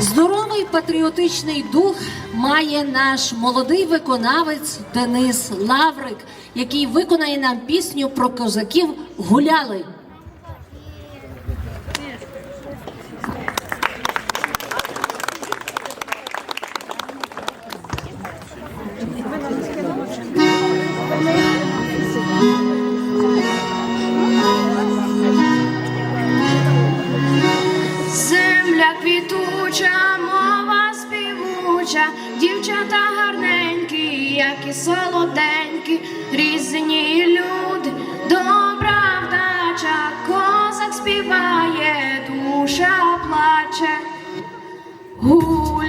Здоровий патріотичний дух має наш молодий виконавець Денис Лаврик, який виконає нам пісню про козаків гуляли. Квітуча, мова співуча, дівчата гарненькі, як і солоденькі, різні люди, добра вдача, козак співає, душа плаче. Гу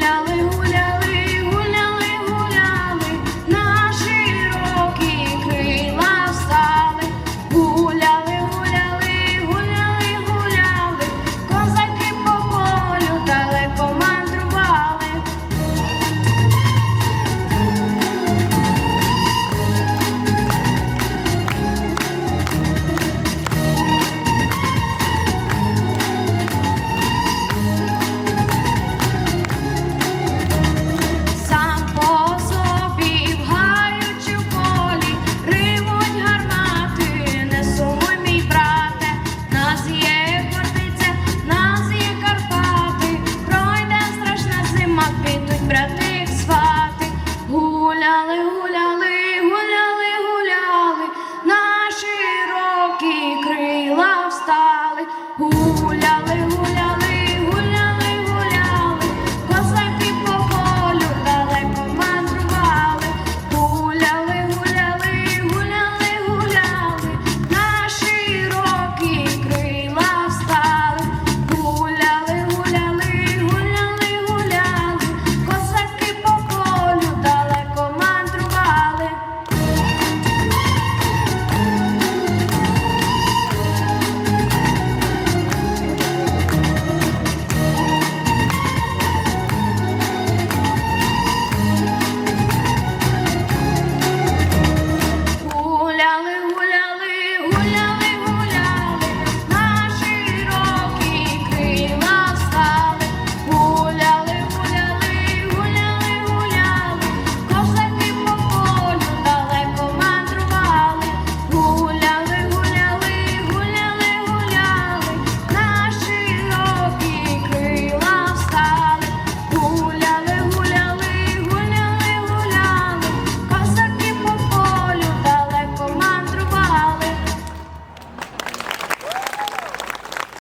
who